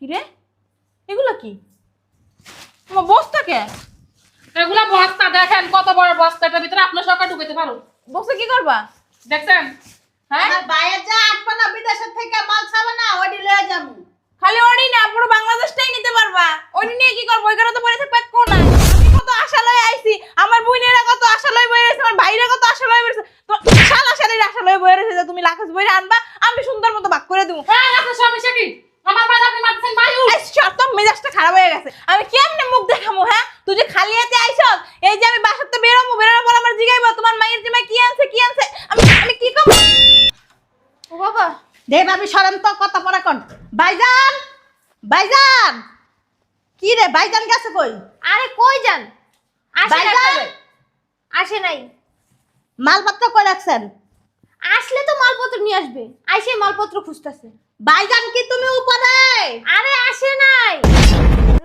কি রে এগুলো কি? তোমার বস্তা কে? এগুলা বস্তা দেখেন কত বড় বস্তা এটার ভিতরে আপনার সরকার ঢুকাইতে পারো। বস্তা কি করবা? দেখছেন? হ্যাঁ? বাইরে যা আটবো না বিদেশের থেকে মাল ছাবে না ওটি লয়ে যাব। খালি ওরই না পুরো বাংলাদেশটাই নিতে পারবা। ওই নিয়ে কি করব? ওইখানে তো থাকবে কোন আমি কত আশা লয়ে আইছি আমার বোনেরা কত আশা লয়ে বয়ে রয়েছে আমার ভাইরা কত আশা লয়ে বয়ে তো শালা শালির আশা লয়ে বয়ে রয়েছে যে তুমি লাখাস বইরে আনবা আমি সুন্দর মতো ভাগ করে দেবো। হ্যাঁ আপনার সমস্যা কি আমার বাড়ি আপনি মারছেন বায়ু এই শত মেজাজটা খারাপ হয়ে গেছে আমি কেমনে মুখ দেখামু হ্যাঁ তুই যে খালি হাতে আইছস এই যে আমি বাসাতে বেরোবো বেরোনোর পর আমার জিগাইবো তোমার মায়ের জামাই কি আনছে কি আনছে আমি আমি কি করব ও বাবা দে ভাবি সরেন তো কত পরে কোন ভাইজান ভাইজান। কি রে ভাইজান গেছে কই? আরে কই যান? আসে না ভাইজান! কবে? আসে নাই। মালপত্র কই রাখছেন? আসলে তো মালপত্র নিয়ে আসবে। আইসে মালপত্র খুঁজতেছে। ভাইজান কি তুমি উপরে? আরে আসে নাই।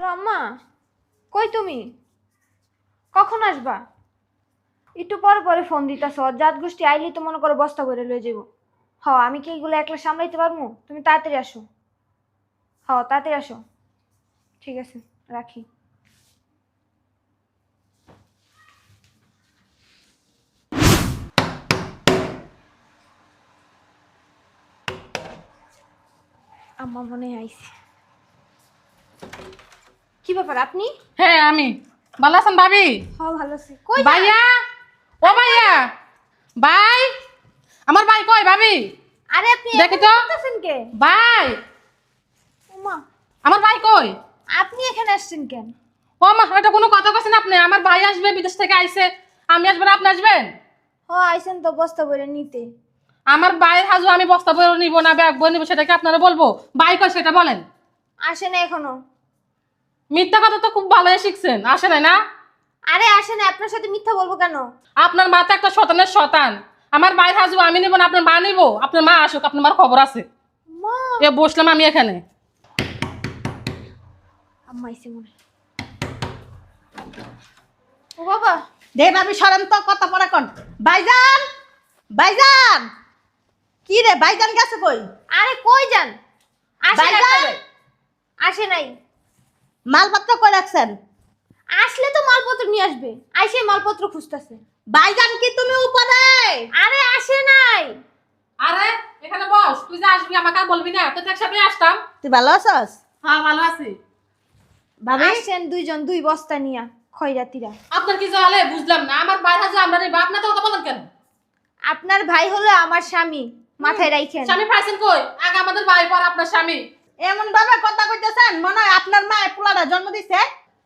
রাম্মা কই তুমি? কখন আসবা? একটু পরে পরে ফোন দিতেছ। জাত গোষ্ঠী আইলি তো মনে করো বস্তা করে লয়ে যাব হ আমি কি এগুলো একলা সামলাইতে পারব? তুমি তাড়াতাড়ি আসো। হ তাড়াতাড়ি আসো। ঠিক আছে রাখি। আম্মা মনে হয় আইছে। কি ব্যাপার আপনি? হ্যাঁ আমি। ভালো আছেন ভাবি? হ ভালো আছি। কই ভাইয়া? ও ভাইয়া। ভাই আমার ভাই কই ভাবি? আরে আপনি দেখি তো। কে? ভাই আমার ভাই কই? আপনি এখানে আসছেন কেন? ও মা এটা কোনো কথা কছেন আপনি? আমার ভাই আসবে বিদেশ থেকে আইছে। আমি আসবেন আপনি আসবেন? ও আইছেন তো বস্তা ভরে নিতে। আমার ভাইয়ের হাজু আমি বস্তা বই নিব না ব্যাগ বই নিব সেটা কি আপনারা বলব? ভাই কই সেটা বলেন। আসে না এখনও। মিথ্যা কথা তো খুব ভালোই শিখছেন। আসে নাই না? আরে আসে না আপনার সাথে মিথ্যা বলব কেন? আপনার মা তো একটা শতানের শতান। আমার ভাইয়ের হাজু আমি নিব না আপনার মা নিব। আপনার মা আসুক আপনার মার খবর আছে। মা। এ বসলাম আমি এখানে। আম্মা আইছে মনে ও বাবা। দে ভাবি সরেন তো কত পরে কোন। ভাইজান ভাইজান কি রে ভাইজান গেছে কই? আরে কই যান? আসে না ভাইজান! কবে? আসে নাই। মালপত্র কই রাখছেন? আসলে তো মালপত্র নিয়ে আসবে। আইসে মালপত্র খুঁজতেছে। বাইজান কি তুমি উপরে? আরে আসে নাই। আরে এখানে বস তুই যে আসবি আমাকে আর বলবি না। তুই তো একসাথে আসতাম। তুই ভালো আছস? হ্যাঁ ভালো আছি। ভাবি আসছেন দুইজন দুই বস্তা নিয়া খয়রাতিরা। আপনার কি জলে বুঝলাম না। আমার বাইরে আমরা আপনার তো কথা বলেন কেন? আপনার ভাই হলো আমার স্বামী মাথায় রাখেন স্বামী পাইছেন কই? আগে আমাদের ভাই পর আপনার স্বামী। এমন ভাবে কথা কইতেছেন মনে হয় আপনার মা পোলাটা জন্ম দিছে।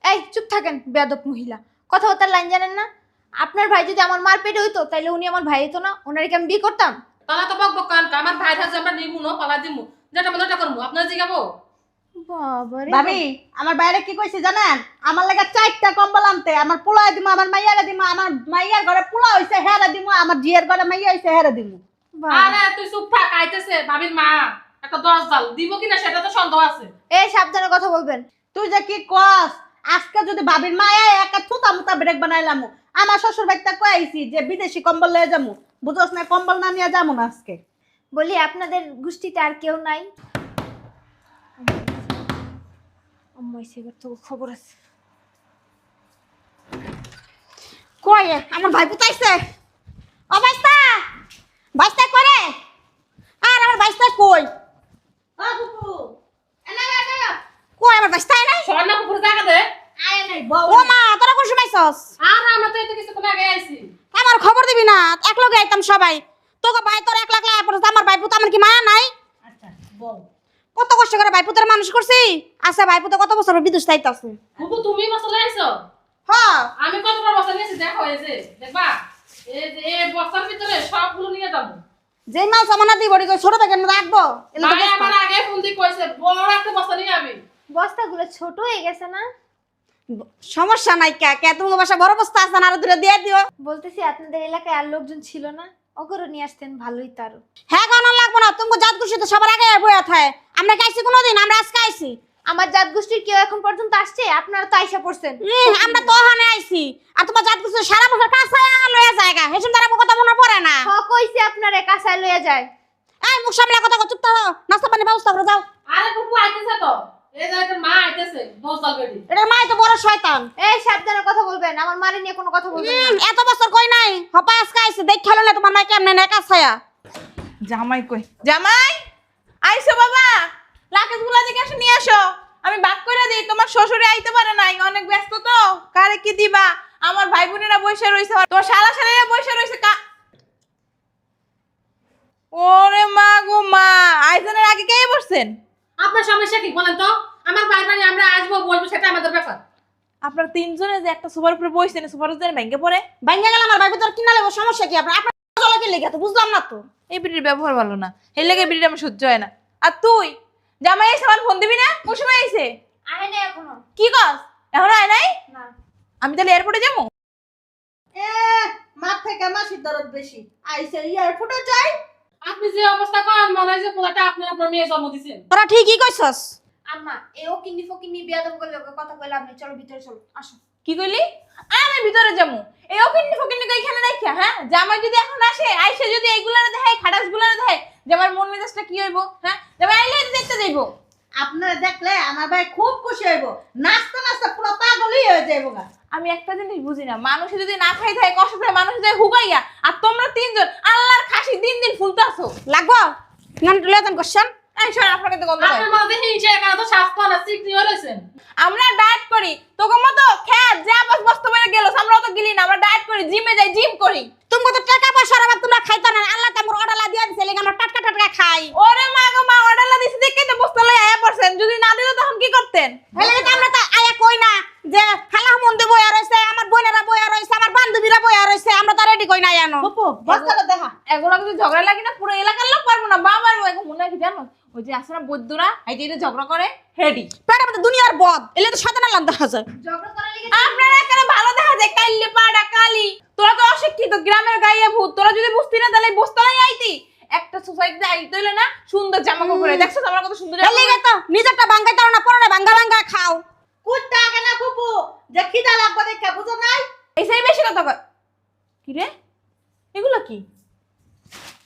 এই চুপ থাকেন বেয়াদব মহিলা। কথা কথাবার্তার লাইন জানেন না? আপনার ভাই যদি আমার মার পেটে হইতো তাহলে উনি আমার ভাই হতো না। ওনারে কি আমি বিয়ে করতাম। তাহলে তো বক বক কান আমার ভাই হাজু আমরা নিব না পালা দিমু। যেটা মনে ওটা করব আপনার জিগাবো? ভাবি আমার বাইরে কি কইছি জানেন? আমার লাগা চারটা কম্বল আনতে আমার পোলা দিমু আমার মাইয়ারে দিমু আমার মাইয়ার ঘরে পোলা হইছে হেরে দিমু আমার জিয়ের ঘরে মাইয়া হইছে হেরে দিমু। আরে তুই চুপ থাক আইতেছে ভাবির মা। একটা দশ জাল দিব কিনা সেটা তো সন্দেহ আছে। এই সাবধানে কথা বলবেন। তুই যে কি কস আজকে যদি ভাবির মায়া একটা থুতা মুতা ব্রেক বানাইলাম আমার শ্বশুর বাড়িতে কই আইছি যে বিদেশি কম্বল লয়ে যামু। বুঝছস না কম্বল না নিয়ে যামু না আজকে। বলি আপনাদের গোষ্ঠীতে আর কেউ নাই? আম্মা এসে এবার তো খবর আছে। কই আমার ভাই পুতাইছে ও বাইস্তা? বাইস্তা করে? আর আমার বাইস্তা কই? কই আমার বাইস্তা নাই? স্বর্ণ পুকুর জায়গা দে। আয় নাই ও মা তোরা কোন সময় আইছস? আর আমরা তো এত কিছুক্ষণ আগে আইছি। আমার খবর দিবি না? এক লগে আইতাম সবাই। তোকে ভাই তোর এক লাখ পড়ছে আমার ভাই পুত আমার কি মায়া নাই? আচ্ছা বউ। কত কষ্ট করে ভাই পুতের মানুষ করছি? আচ্ছা ভাই পুতে কত বছর বিদেশ তাইতাছে বুবু তুমি বসলে আইছো হ্যাঁ। আমি কত বড় বস্তা নিয়েছি দেখো এই যে দেখবা এই যে এই বস্তার ভিতরে সবগুলো নিয়ে যাব। যে মাল সামানা দিব ছোট থেকে রাখব? এলে তো ভাই আমার আগে ফোন দিয়ে কইছে বড় একটা বস্তা নিয়ে আমি। বস্তাগুলো ছোট হয়ে গেছে না? সমস্যা নাই কে কে তুমি বাসা বড় বস্তা আছে না আরও দূরে দিয়ে দিও। বলতেছি আপনাদের এলাকায় আর লোকজন ছিল না? অগরও নিয়ে আসতেন ভালোই তারও হ্যাঁ কেন লাগবো না। তুমি জাত খুশি তো সবার আগে বইয়া থাকে আমরা খাইছি কোনোদিন আমরা আজকে আইছি। আমার জাত গোষ্ঠীর কেউ এখন পর্যন্ত আসছে? আপনারা তো আইসা পড়ছেন। আমরা তো ওখানে আইছি। আর তোমার জাত খুশি সারা বছর কাছে লয়ে জায়গা হেসুন তারা কথা মনে পড়ে না। হ কইছে আপনারা কাঁচায় লইয়া যায়। এই মুখ সামলে কথা চুপ থাকো। নাস্তা পানি ব্যবস্থা করে যাও আরে বুবু আইতেছে তো। এই যে একটা মা আইতেছে বস্তাল বেটি এটা মাই তো বড় শয়তান। এই সাবধানে কথা বলবেন আমার মারি নিয়ে কোনো কথা বলবেন এত বছর কই নাই? হপা আজকে আইছে দেখ খেলো না তোমার মাই কেমনে নেকা ছায়া। জামাই কই? জামাই আইসো বাবা। লাকেশগুলা দিকে এসে নিয়ে আসো আমি বাক করে দিই তোমার শ্বশুরে আইতে পারে নাই। অনেক ব্যস্ত তো কারে কি দিবা? আমার ভাই বোনেরা বসে রইছে তোমার শালা শালারা বসে রইছে কা ওরে মা গো মা আইজনের আগে কে বসছেন? আপনার সমস্যা কি বলেন তো? আমার বাইরে বাড়ি আমরা আসব বলব সেটা আমাদের ব্যাপার। আপনার তিনজনে যে একটা সুপার উপরে বসছেন সুপার উপরে ভেঙে পড়ে। ভাঙ্গা গেল আমার ভাই তোর কিনা লাগবে সমস্যা কি? আপনার আপনার চলে কি লেগে তো বুঝলাম না তো। এই বিড়ির ব্যবহার ভালো না। এই লেগে বিড়িটা আমার সহ্য হয় না। আর তুই জামাই এসে আমার ফোন দিবি না? কোন সময় আইছে আহে না এখনও। কি কস? এখন আয় নাই? না। আমি তাহলে এয়ারপোর্টে যাব? মার থেকে মাসির দরদ বেশি। আইসে এয়ারপোর্টে যাই আপনি যে অবস্থা করেন মনে হয় যে পোলাটা আপনি আপনার মেয়ে জন্ম দিছেন তোরা ঠিকই কইছস। আম্মা এও কিন্নি ফকিন্নি বিয়াদম করলে ওকে কথা কইলে আপনি চলো ভিতরে চলো আসো। কি কইলি? আমি ভিতরে যাব। এই ওকিন্নি ফকিন্নি এখানে রাখা হ্যাঁ? জামাই যদি এখন আসে আইসে যদি এইগুলারে দেখায় খাটাস গুলারে দেখায় যে আমার মন মেজাজটা কি হইব হ্যাঁ? জামাই আইলে দেখতে যাইবো। আপনারা দেখলে আমার ভাই খুব খুশি হইব। নাচতে নাচতে পুরো পাগলই হয়ে যাইব গা। আমি একটা জিনিস বুঝি না মানুষ যদি না খাই থাকে কষ্ট থাকে মানুষ যায় হুগাইয়া আর তোমরা তিনজন আল্লাহর খাসি দিন দিন ফুলতাছো লাগবো? নাম তুলে দেন কোশ্চেন এই শোন আপনাকে তো গন্ধ। আপনার মধ্যে হিংসা এখানে তো স্বাস্থ্য না চিকনি হয়েছেন আমরা ডায়েট করি তোকে মতো খেত যা বাস বস্তু বেড়ে গেল আমরা তো গেলি না আমরা ডায়েট করি জিমে যাই জিম করি। তুমি তো টাকা পয়সা অভাব তোমরা খাইতো না। আল্লাহ তোমার অর্ডার দিয়ে দিছে লেগে আমরা টাটকা টাটকা খাই। ওরে মা গো মা অর্ডার দিছি দেখে তো বস্তা লই আয়া পড়ছেন। যদি না দিত তখন কি করতেন? হেলে তো আমরা তো আয়া কই না যে খালা মন্দির বইয়া রইছে আমার বোনেরা বইয়া রইছে আমার বান্ধবীরা বইয়া রইছে আমরা তো রেডি কই না পপু বস্তাটা দেখা। এগুলো কিন্তু ঝগড়া লাগে না পুরো এলাকার লোক পারব না বাবার মনে কি জানো? ওই যে আসে না বৈদ্যরা এই যে ঝগড়া করে হেডি। পেটের মধ্যে দুনিয়ার বদ এলে তো শয়তানের লাগ দেখা যায়। ঝগড়া করার লিগে আপনারা এখানে ভালো দেখা যায় কাইলে পাড়া কালি। তোরা তো অশিক্ষিত গ্রামের গাইয়ে ভূত। তোরা যদি বুঝতি না তাহলে বস্তালাই আইতি। একটা সোসাইটিতে আইতে হইলে না সুন্দর জামা কাপড়ে দেখছ আমার কত সুন্দর জামা হেলে তো নিজেরটা বাঙ্গাইতে না পরে বাঙ্গা বাঙ্গা খাও। কুত্তা আগে না পপু যে খিদা লাগবে দেখে বুঝো নাই? এই সেই বেশি কথা কয়। কি রে? এগুলো কি?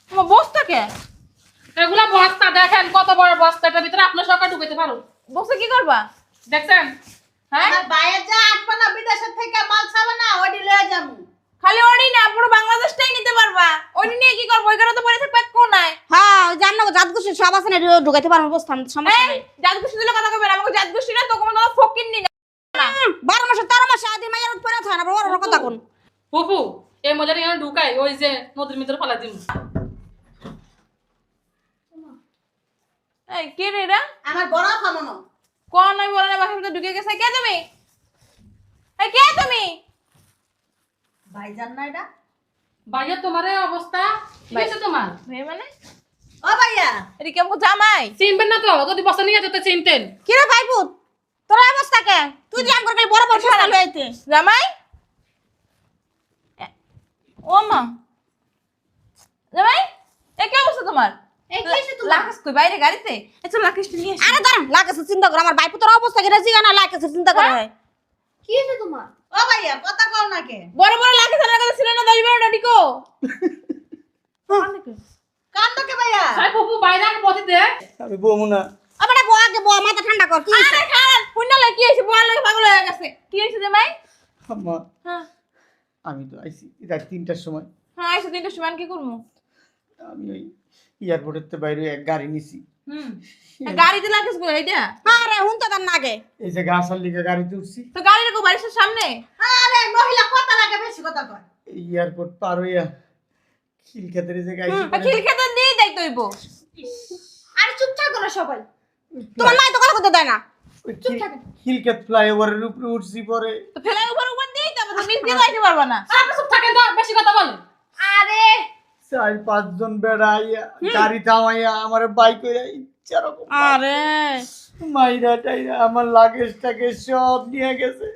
তোমার বস্তা কে? এগুলা বস্তা দেখেন কত বড় বস্তা এটার ভিতরে আপনার সরকার ঢুকাইতে পারো। বস্তা কি করবা? দেখছেন? হ্যাঁ? বাইরে যা না থেকে মাল খাবে না ওডি লয়ে যাব। খালি ওডি না পুরো বাংলাদেশটাই নিতে পারবা। ওডি নিয়ে কি করব? ওইখানে তো পরে থাকবে কোনায় হ্যাঁ সব আছে না ঢুকাইতে পারব বস্তান সমস্যা নাই। জাত গোষ্ঠী দিলে কথা কবে আমাকে জাত গোষ্ঠী না তো কোনো ফকির নি না। হুম, বারো মাসে তেরো মাসে আদি মাইয়ার উপরে থাকে না বড় বড় কথা কোন? ফুফু এই মজাটা এখানে ঢুকাই ওই যে নদীর ভিতরে ফেলা দিন। এই কে রে এরা আমার বড় খামনো কোন আমি বলে না বাসার ভিতরে ঢুকে গেছে। কে তুমি? এই কে তুমি? ভাইজান না এটা? বাইরে তোমার এই অবস্থা কি হয়েছে তোমার মেয়ে মানে? ও ভাইয়া। এটা কেমন জামাই চিনবেন না তো যদি বস্তা নিয়ে যেতে চিনতেন কি রে ভাই পুত তোর অবস্থা কে? তুই যে আমগর বড় বড় ফেলা লইতে জামাই? ও মা। জামাই? এ কি অবস্থা তোমার বাইরে গাড়িতে? নিয়ে আরে দাঁড়ান চিন্তা কর আমার ভাই পুতর অবস্থা কি রাজি না লাগাছে চিন্তা করে। হয়? কি হয়েছে তোমার? ও ভাইয়া কথা কও না কে? বড় বড় লাখাস আনার কথা ছিল না দশ বারোটা ডিকো। কান্দ কে? ভাইয়া? বাইরে আগে পথে দে। আমি বমু না। আবার বউ আগে বউ মাথা ঠান্ডা কর কি আরে হয়েছে বড় লাগে পাগল হয়ে গেছে। কি হয়েছে আম্মা হ্যাঁ। আমি তো আইসি রাত তিনটার সময়। হ্যাঁ আইসো তিনটার সময় কি করব? আমি ওই এয়ারপোর্টের তো বাইরে এক গাড়ি নিছি। হুম। গাড়িতে লাগাস কোথায় এটা আরে হুন তো তার নাগে। এই যে গাছ আর লিখে গাড়িতে উঠছি তো গাড়ি রাখো বাড়ির সামনে? আরে মহিলা কথা লাগে বেশি কথা কয়। এয়ারপোর্ট পার হইয়া খিলক্ষেতের যে গাইছি আর খিল খেতে দিয়ে যাই আরে চুপ থাকো না সবাই। তোমার মাই তো কথা করতে দেয় না। খিলক্ষেত ফ্লাইওভারের উপরে উঠছি পরে। তো ফেলার উপর উপর দিয়ে যাব তো নিচ দিয়ে যাইতে পারবা না। আপনি চুপ থাকেন তো বেশি কথা বলেন। আরে চার পাঁচজন বেড়া আইয়া গাড়ি থামাইয়া আমার বাইক ইচ্ছা রকম আরে। মাইরা টাইরা আমার লাগেজ টাগেজ সব নিয়ে গেছে।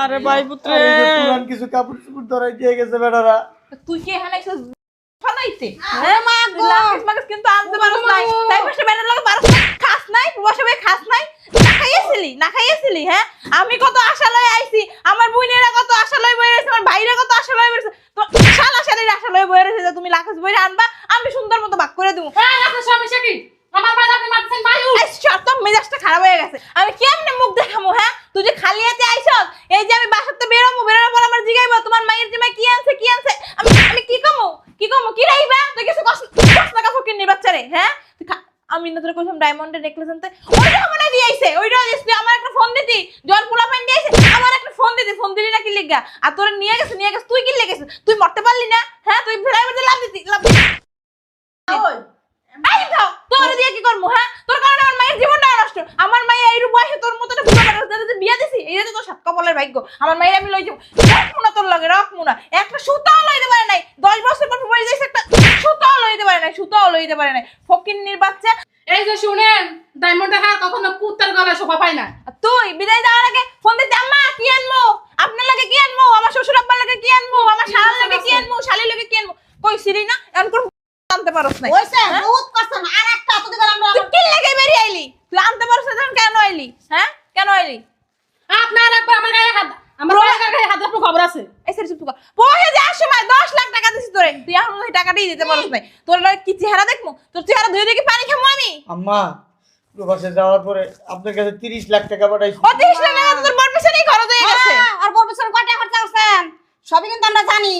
আরে ভাই পুত্রে পুরান কিছু কাপড় চুপড় ধরাই দিয়ে গেছে বেড়ারা। তুই কি এখানে ফালাইতে আরে মা গো। লাকিস কিন্তু আনতে পারছ নাই। তাই পাশে বেটার লাগে পারছ খাস নাই বসে বসে খাস নাই। না খাইয়েছিলি না খাইয়েছিলি হ্যাঁ? আমি কত আশা লয়ে আইছি আমার বোনেরা কত আশা লয়ে আমার ভাইরা কত আশা লয়ে তো শালা শালির আশা লয়ে বয়ে যে তুমি লাখাস বইরে আনবা আমি সুন্দর মতো ভাগ করে দেবো হ্যাঁ সমস্যা কি? আমার ভাই আপনি মারতেছেন বায়ু এই সব মেজাজটা খারাপ হয়ে গেছে। আমি কেমনে মুখ দেখামু হ্যাঁ? তুই যে খালি হাতে আইছস এই যে আমি বাসাতে বেরোবো বেরোনোর পর আমার জিগাইবো তোমার মায়ের জিমা কি আনছে কি আনছে? আমি আমি কি কমু? কি কমু? কি রাইবা তুই কিছু কষ্ট কষ্ট নি হ্যাঁ? আমি না তোর কইলাম ডায়মন্ডের নেকলেস আনতে। ওইটা আমার দিয়ে আইছে ওইটা আমার একটা ফোন দিতি জ্বর পোলা পাইন দিয়ে আইছে আমার একটা ফোন দিতি ফোন দিলি না কি লিগা আর তোরে নিয়ে গেছে নিয়ে গেছে তুই কি লেগেছিস তুই মরতে পারলি না হ্যাঁ? তুই ফেরাই বলতে লাভ দিতি লাভ দিতি। আই দাও তোর দিয়ে কি করব হ্যাঁ? তোর কারণে আমার মায়ের জীবনটা নষ্ট। আমার মায়ের এই রূপ বয়সে তোর মতো বুড়ো মানুষ যাতে বিয়া দিছি এই তো তোর সাত কপালের ভাগ্য। আমার মায়ের আমি লই যাব। রাখব না তোর লগে রাখব না একটা সুতাও লইতে পারে নাই। দশ বছর পর ফুবাই যাইছে একটা সুতাও লইতে পারে নাই সুতাও লইতে পারে নাই। ফকিন্নির বাচ্চা। এই যে শুনেন ডায়মন্ডের হার কখনো কুত্তার গলায় শোভা পায় না। তুই বিদায় যাওয়ার আগে ফোন দিতে আম্মা কি আনব? আপনার লাগে কি আনব? আমার শ্বশুর আব্বার লাগে কি আনব? আমার শালার লাগে কি আনব? শালির লাগে কি আনব? কই সিরি না? এখন কোন আনতে পারস নাই। ওইসে বহুত কষ্ট না। আর একটা তো দিবার আমরা তুই কি লাগে বেরিয়ে আইলি? তুই আনতে পারছ না কেন আইলি? হ্যাঁ? কেন আইলি? আপনার একবার আমার গায়ে হাত আমার গায়ে হাত আপনার খবর আছে? এই সেরি চুপ কর। পয়সা যাওয়ার সময় দশ লাখ টাকা দিছি তোরে। তুই এখন ওই টাকাটাই দিতে পারছ নাই। তোর লাগে কি চেহারা দেখব? তোর চেহারা ধুয়ে দেখি পানি খামো আমি? আম্মা প্রবাসে যাওয়ার পরে আপনার কাছে তিরিশ লাখ টাকা পাঠাইছি। ও তিরিশ লাখ টাকা তোর বর পেছনেই খরচ হয়ে গেছে। হ্যাঁ, আর বড় পিছনে কয়টা খরচা করছেন সবই কিন্তু আমরা জানি।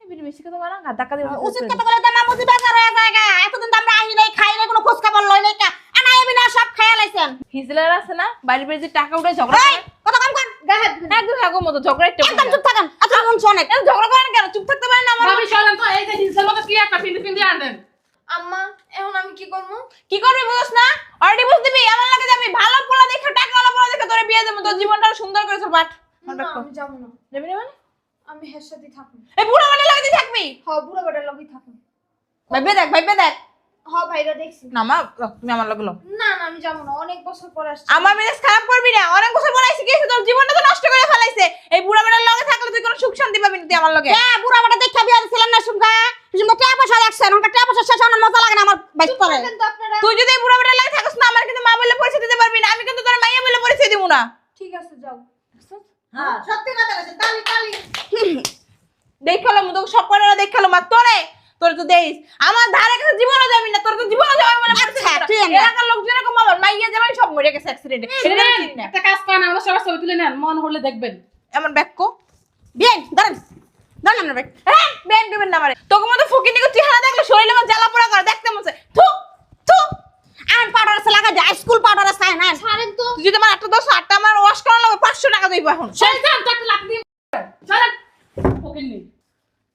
বিড়ি বেশি কথা বলা না ধাক্কা দিয়ে উচিত কথা বলে তো মামুজি বাজার হয়ে জায়গা এতদিন আমরা আহি নাই খাই নাই কোনো খোঁজ খবর লই নাই কা। আনা এবি না সব খেয়াল আইছেন হিজলার আছে না বাড়ি বাড়ি যে টাকা উঠে ঝগড়া কত কাম কর। একদম হাগো মতো ঝগড়া একটা একদম চুপ থাকেন। এত মন শোনে এত ঝগড়া করেন কেন? চুপ থাকতে পারেন না আমার ভাবি চলেন তো এই যে হিলসের মতো কি একটা পিন্দি পিন্দি আনেন? আম্মা এখন আমি কি করব? কি করবি বুঝছ না? অলরেডি বুঝ দিবি আমার লাগে যাবি ভালো পোলা দেখে টাকা ভালো পোলা দেখে তোরে বিয়ে দেবো তোর জীবনটা সুন্দর করে তোর বাট আমি যাব না। যাবি না মানে? আমি হের সাথে থাকব। এই বুড়ো লাগে তুই থাকবি? হ বুড়ো বেটার লগেই থাকব। ভাইবে দেখ ভাইবে দেখ। হ ভাইরা দেখছি। না মা তুমি আমার লগে না না আমি যাব না অনেক বছর পর আসছি। আমার মেজাজ খারাপ করবি না অনেক বছর? তোর জীবনটা তো নষ্ট করে ফেলাইছে। এই বুড়া বেটার লগে থাকলে তুই কোনো সুখ শান্তি পাবি না তুই আমার লগে। হ্যাঁ বুড়া দেখা না টাকা পয়সা টাকা পয়সা শেষ হওয়ার মজা লাগে না আমার বাইক পরে। তুই যদি এই বুড়া বেটার লগে থাকিস না আমার কিন্তু মা বলে পরিচয় দিতে পারবি না আমি কিন্তু তোর মাইয়া বলে পরিচয় দিব না ঠিক আছে যাও হ্যাঁ সত্যি কথা বলছে তালি তালি। দেখাল মু তোকে সব করে দেখাল মা তোরে? তোর তো দেইস আমার ধারে কাছে জীবনও যাবি না তোর তো জীবনও যাবে বলে আচ্ছা। না। এলাকার লোকজন এরকম আমার মাইয়া যাবে সব মরে গেছে অ্যাক্সিডেন্টে একটা কাজ করেন আমরা সবার ছবি তুলে নেন মন হলে দেখবেন। আমার ব্যাককো বিয়ে ধরেন ধরেন আপনার বাইক হ্যাঁ বেন দিবেন না আমারে। তোকে মতো ফকির নিকো চেহারা দেখলে শরীরে আমার জ্বালা পোড়া করে দেখতে মনে থু থু। আর পাউডার আছে লাগা যায় স্কুল পাউডার আছে না ছাড়েন তো। যদি আমার আটটা দশ আটটা আমার ওয়াশ করানো লাগবে পাঁচশো টাকা দিব এখন। সেই যান তো একটা লাখ দিয়ে চলেন ওকে নি।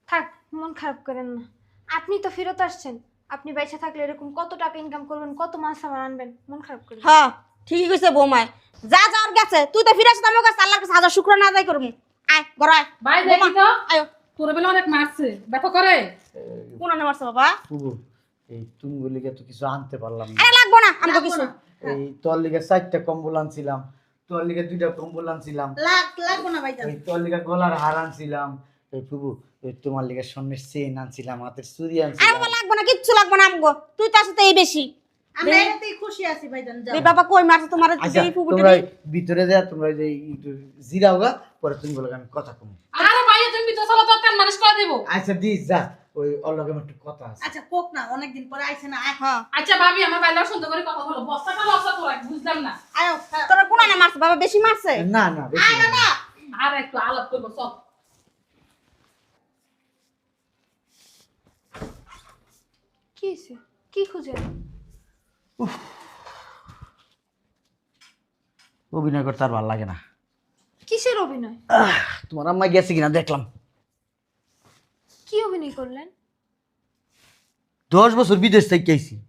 থাক মন খারাপ করেন না। আপনি তো ফেরত আসছেন। আপনি বাইসা থাকলে এরকম কত টাকা ইনকাম করবেন কত মাছ আমার আনবেন? মন খারাপ করেন। হ্যাঁ ঠিকই কইছে বৌমায়। যা যাওয়ার গেছে তুই তো ফিরে আসিস আমার কাছে। আল্লাহর কাছে হাজার শুক্র না আদায় করবি। আয় গড়ায় ভাই দেখি তো। আয়ো। তোর বেলা অনেক মারছে। ব্যথা করে। কোন নাম আছে বাবা? এই তো কিছু আনতে পারলাম না। আরে লাগবো না আমাকে কিছু। এই তোর লিগে চারটা কম্বল আনছিলাম তোর লিগে দুইটা কম্বল আনছিলাম। লাগ লাগবো না ভাইজান। ওই তোর লিগে গলার হার আনছিলাম। এই বুবু ওই তোমার লিগে স্বর্ণের চেন আনছিলাম হাতের আরে আনছিলাম। লাগবো না কিচ্ছু লাগবো না আমগো। তুই তো আসতে এই বেশি। আমরা এটাতেই খুশি আছি ভাইজান যাও। বাবা কই মারছে তোমার আচ্ছা এই তোমরা ভিতরে যা তোমরা এই যে একটু জিরাও গা পরে তুমি বলে আমি কথা কম। আরে ভাই তুমি ভিতরে চলো তো কান মানুষ করে দেবো। আচ্ছা দিস যা। ওই অল্লগে আমার একটু কথা আছে। আচ্ছা কোক না অনেকদিন পরে আইছে না হ্যাঁ। আচ্ছা ভাবি আমার বাইরে সুন্দর করে কথা বলো। বস্তাটা বস্তা তোরা বুঝলাম না। আয়ো। তোর কোন না মারছে? বাবা বেশি মারছে? না না বেশি না। আর একটু আলাপ করব সব কি হয়েছে? কি খুঁজেন অভিনয় করতে আর ভালো লাগে না। কিসের অভিনয়? তোমার আম্মা গেছে কিনা দেখলাম। কি অভিনয় করলেন? দশ বছর বিদেশ থেকে আইছি।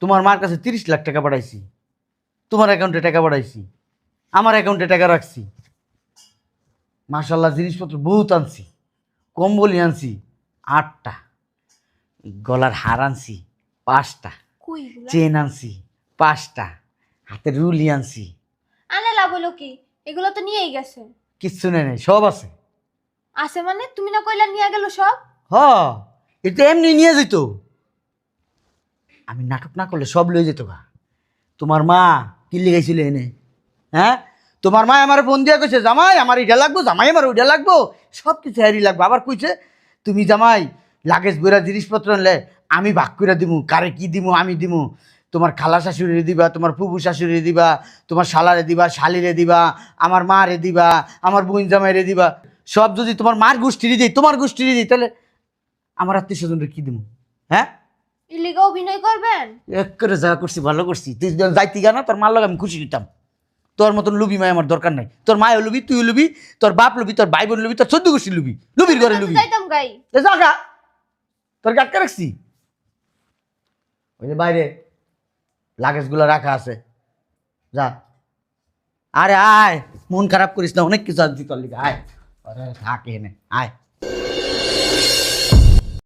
তোমার মার কাছে তিরিশ লাখ টাকা পাঠাইছি। তোমার অ্যাকাউন্টে টাকা পাঠাইছি। আমার অ্যাকাউন্টে টাকা রাখছি। মার্শাল্লাহ জিনিসপত্র বহুত আনছি। কম্বলি আনছি। আটটা। গলার হার আনছি। পাঁচটা। চেন আনছি। পাঁচটা। হাতের রুলি আনছি। আনে লাভ হলো কি? এগুলো তো নিয়েই গেছে কিচ্ছু নেই সব আছে। আছে মানে? তুমি না কইলা নিয়ে গেল সব? হ এটা এমনি নিয়ে যেত আমি নাটক না করলে সব লয়ে যেত গা। তোমার মা কি লেগেছিল এনে? হ্যাঁ? তোমার মা আমার ফোন দিয়ে কইছে, জামাই, আমার এটা লাগবো, জামাই আমার ওইটা লাগবো। সব কিছু হ্যারি লাগবো। আবার কইছে, তুমি জামাই, লাগেজ বইরা জিনিসপত্র আনলে আমি ভাগ করে দিমু। কারে কি দিমু, আমি দিমু। তোমার খালা শাশুড়ি দিবা, তোমার ফুবু শাশুড়ি দিবা, তোমার শালারে দিবা, শালিরে দিবা, আমার মারে দিবা, আমার বোন জামাইরে দিবা। সব যদি তোমার মার গোষ্ঠীরই দিই তোমার গোষ্ঠীরই দিই তাহলে আমার আত্মীয় স্বজনরে কি দিমু? হ্যাঁ? ইলিগা অভিনয় করবেন? এক করে যা করছি ভালো করছি। তুই যাইতি না তোর মার লগে আমি খুশি হইতাম। তোর মতন লুবি মায় আমার দরকার নাই। তোর মায়ও লুবি তুই লুবি তোর বাপ লুবি তোর ভাই বোন লুবি তোর চোদ্দ গোষ্ঠী লুবি। লুবির ঘরে লুবি। যাইতাম গাই। এ তোর গাটকা রাখছি? ওই যে বাইরে লাগেজগুলো রাখা আছে। যা। আরে আয় মন খারাপ করিস না অনেক কিছু আনছি তোর আয়। আরে থাক এনে আয়